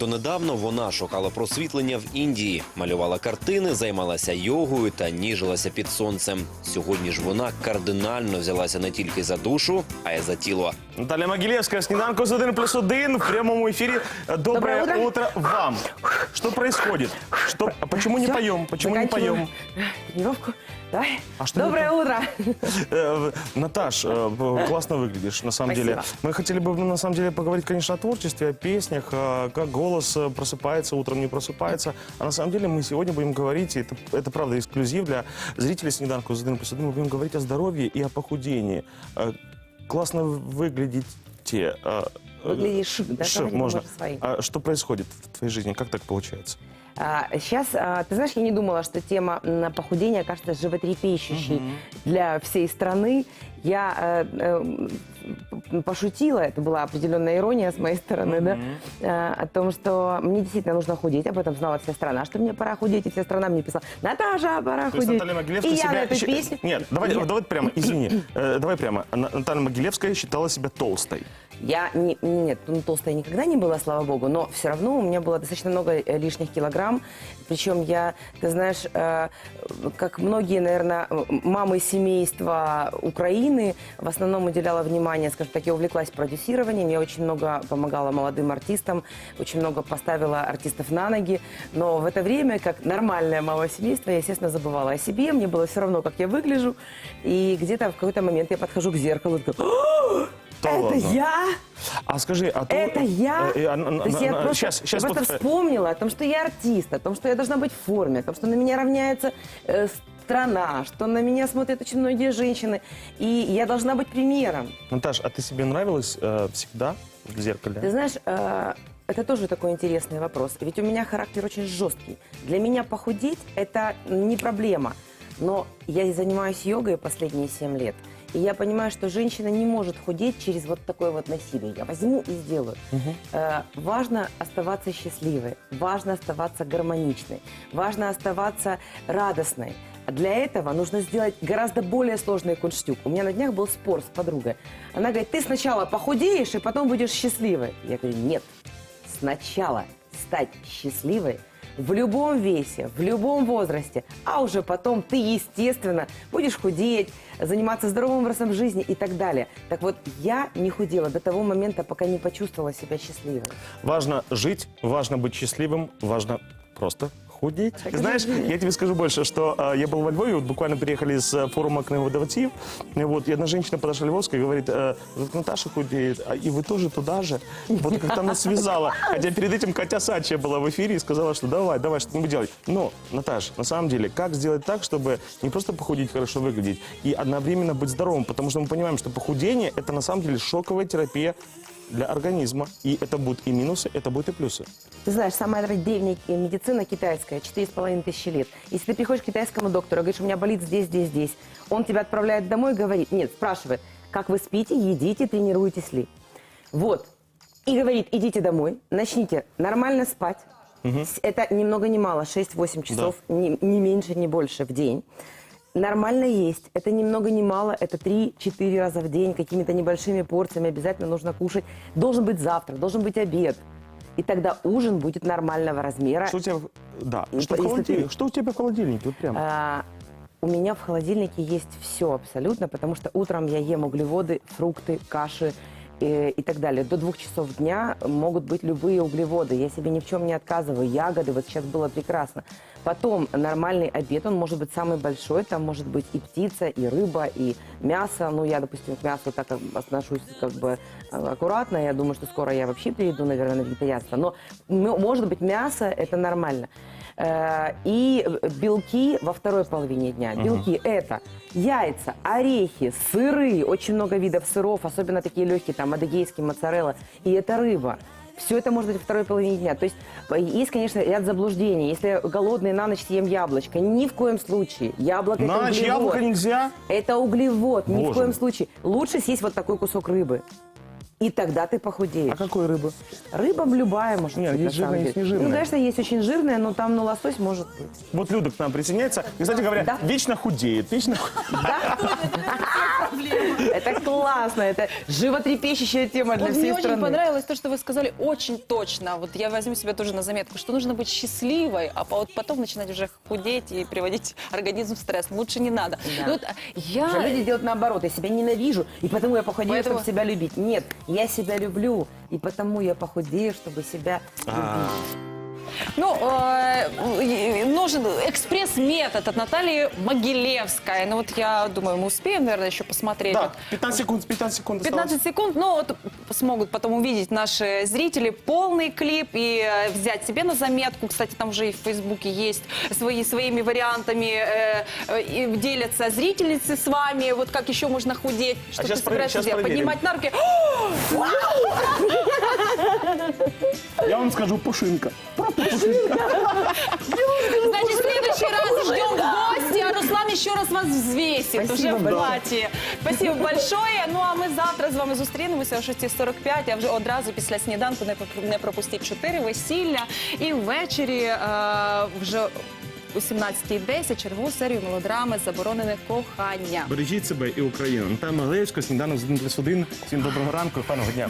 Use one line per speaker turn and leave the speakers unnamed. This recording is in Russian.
Донедавно вона шукала просвітлення в Індії, малювала картини, займалася йогою та ніжилася під сонцем. Сьогодні ж вона кардинально взялася не тільки за душу, а й за тіло.
Наталья Могилевская, сніданку з 1 плюс 1 в прямом эфире. Доброе,
Доброе
утро. вам. Что происходит? Что, почему не
Всё,
поем? Почему не поем?
Тренировку. Давай.
А что
Доброе утро.
Э, Наташ, э, классно выглядишь, на самом
Спасибо.
деле. Мы хотели бы, на самом деле, поговорить, конечно, о творчестве, о песнях, а, как голос э, просыпается, утром не просыпается. А на самом деле мы сегодня будем говорить, и это, это правда эксклюзив для зрителей «Снеданку с 1 плюс 1», мы будем говорить о здоровье и о похудении. Э, Классно выглядите. э,
Выглядишь, да,
Ш,
говори,
можно.
можешь свои.
А что происходит в твоей жизни? Как так получается?
сейчас, ты знаешь, я не думала, что тема похудения окажется животрепещущей для всей страны. Я э, э, пошутила, это была определенная ирония с моей стороны, да, э, о том, что мне действительно нужно худеть. Об этом знала вся страна, что мне пора худеть, и вся страна мне писала, Наташа, пора
То
худеть.
Наталья
и
Могилевская
я
себя...
на эту
щи-
песню...
Нет, давай,
Я-
давай прямо, извини. Э, давай прямо. На- Наталья Могилевская считала себя толстой.
Я не, нет, ну, толстая никогда не была, слава богу, но все равно у меня было достаточно много э, лишних килограмм. Причем я, ты знаешь, э, как многие, наверное, мамы семейства Украины, в основном уделяла внимание, скажем так, я увлеклась продюсированием, я очень много помогала молодым артистам, очень много поставила артистов на ноги, но в это время, как нормальная мама семейства, я, естественно, забывала о себе, мне было все равно, как я выгляжу, и где-то в какой-то момент я подхожу к зеркалу и такая, «О,
Да
это
ладно?
я?
А скажи, а то...
Это я?
э, э, на-
То есть я просто,
Сейчас, сейчас
я просто вспомнила о том, что я артист, о том, что я должна быть в форме, о том, что на меня равняется э, страна, что на меня смотрят очень многие женщины, и я должна быть примером.
Наташ, а ты себе нравилась э, всегда в зеркале?
Ты знаешь, э, это тоже такой интересный вопрос. Ведь у меня характер очень жесткий. Для меня похудеть – это не проблема. Но я занимаюсь йогой последние 7 лет. И я понимаю, что женщина не может худеть через вот такое вот насилие. Я возьму и сделаю. Э, важно оставаться счастливой, важно оставаться гармоничной, важно оставаться радостной. Для этого нужно сделать гораздо более сложный кунштюк. У меня на днях был спор с подругой. Она говорит, ты сначала похудеешь, и потом будешь счастливой. Я говорю, нет. Сначала стать счастливой в любом весе, в любом возрасте, а уже потом ты, естественно, будешь худеть, заниматься здоровым образом жизни и так далее. Так вот, я не худела до того момента, пока не почувствовала себя счастливой.
Важно жить, важно быть счастливым, важно просто худеть.
Так
знаешь, я тебе скажу больше, что э, я был во Львове, вот буквально приехали с э, форума книгодавців, и вот, и одна женщина подошла Львовская и говорит, э, вот Наташа худеет, а и вы тоже туда же? Вот как-то она связала. Хотя перед этим Катя Сачия была в эфире и сказала, что давай, давай, что-нибудь делать. Но, Наташ, на самом деле, как сделать так, чтобы не просто похудеть, хорошо выглядеть, и одновременно быть здоровым? Потому что мы понимаем, что похудение – это на самом деле шоковая терапия для организма. И это будут и минусы, это будут и плюсы.
Ты знаешь, самая древняя медицина китайская, 4,5 тысячи лет. Если ты приходишь к китайскому доктору, говоришь, у меня болит здесь, здесь, здесь, он тебя отправляет домой и говорит, нет, спрашивает, как вы спите, едите, тренируетесь ли. Вот. И говорит, идите домой, начните нормально спать. С- Это ни много ни мало, 6-8 часов, не, не меньше, не больше в день. Нормально есть. Это ни много ни мало, это 3-4 раза в день, какими-то небольшими порциями обязательно нужно кушать. Должен быть завтрак, должен быть обед. И тогда ужин будет нормального размера.
Что у тебя... в- Да.
Ну,
Что, в
если
холодильнике?
ты-
что у тебя в холодильнике? Вот прямо.
А, у меня в холодильнике есть все абсолютно, потому что утром я ем углеводы, фрукты, каши и так далее. До двух часов дня могут быть любые углеводы. Я себе ни в чем не отказываю. Ягоды, вот сейчас было прекрасно. Потом нормальный обед, он может быть самый большой. Там может быть и птица, и рыба, и мясо. Ну, я, допустим, к мясу так отношусь как бы э, аккуратно. Я думаю, что скоро я вообще перейду, наверное, на вегетарианство. Но может быть мясо, это нормально. Э, И белки во второй половине дня. Белки это яйца, орехи, сыры, очень много видов сыров, особенно такие легкие, там, адыгейский, моцарелла. И это рыба. Все это может быть во второй половине дня. То есть э, есть, конечно, ряд заблуждений. Если я голодный на ночь съем яблочко, ни в коем случае. Яблоко
На
это
ночь
углевод.
яблоко нельзя?
Это углевод, ни в
Боже
коем случае. Лучше съесть вот такой кусок рыбы. И тогда ты похудеешь.
А какой рыбы?
Рыба любая может
Нет,
быть,
есть
на самом
жирная, есть
деле.
нежирная.
Ну, конечно, есть очень жирная, но там, ну, лосось может быть.
Вот Люда к нам присоединяется. И, кстати говоря,
Да.
вечно худеет. Вечно...
Это классно, это животрепещущая тема для
Вот
всей
мне очень
страны.
понравилось то, что вы сказали очень точно. Вот я возьму себе тоже на заметку, что нужно быть счастливой, а по- вот потом начинать уже худеть и приводить организм в стресс. Лучше не надо.
Да.
Ну вот, а, я...
Что люди делают наоборот. Я себя ненавижу, и потому я похудею,
Поэтому-
чтобы себя любить. Нет, я себя люблю, и потому я похудею, чтобы себя любить.
Ну, э, нужен экспресс-метод от Натальи Могилевской. Ну вот я думаю, мы успеем, наверное, еще посмотреть.
Да,
Вот
15 секунд, 15 секунд осталось.
15 секунд, ну вот смогут потом увидеть наши зрители полный клип и э, взять себе на заметку. Кстати, там уже и в Фейсбуке есть свои, своими вариантами э, э, и делятся зрительницы с вами. Вот как еще можно худеть, что
А
ты собираешься делать? Поднимать на руки.
Я вам скажу, пушинка.
Значит, в следующий раз ждем в гости, а Руслан еще раз вас взвесит
Спасибо
уже в
большое.
платі. Спасибо большое. Ну а ми завтра з вами зустрінемося о 6.45, а вже одразу після сніданку не пропу- не пропустіть 4 весілля. І ввечері е, вже о 17.10 чергову серію мелодрами Заборонене кохання.
Бережіть себе і Україну. Наталя Могилевська, сніданок з 1 плюс 1. Всім доброго ранку і файного дня.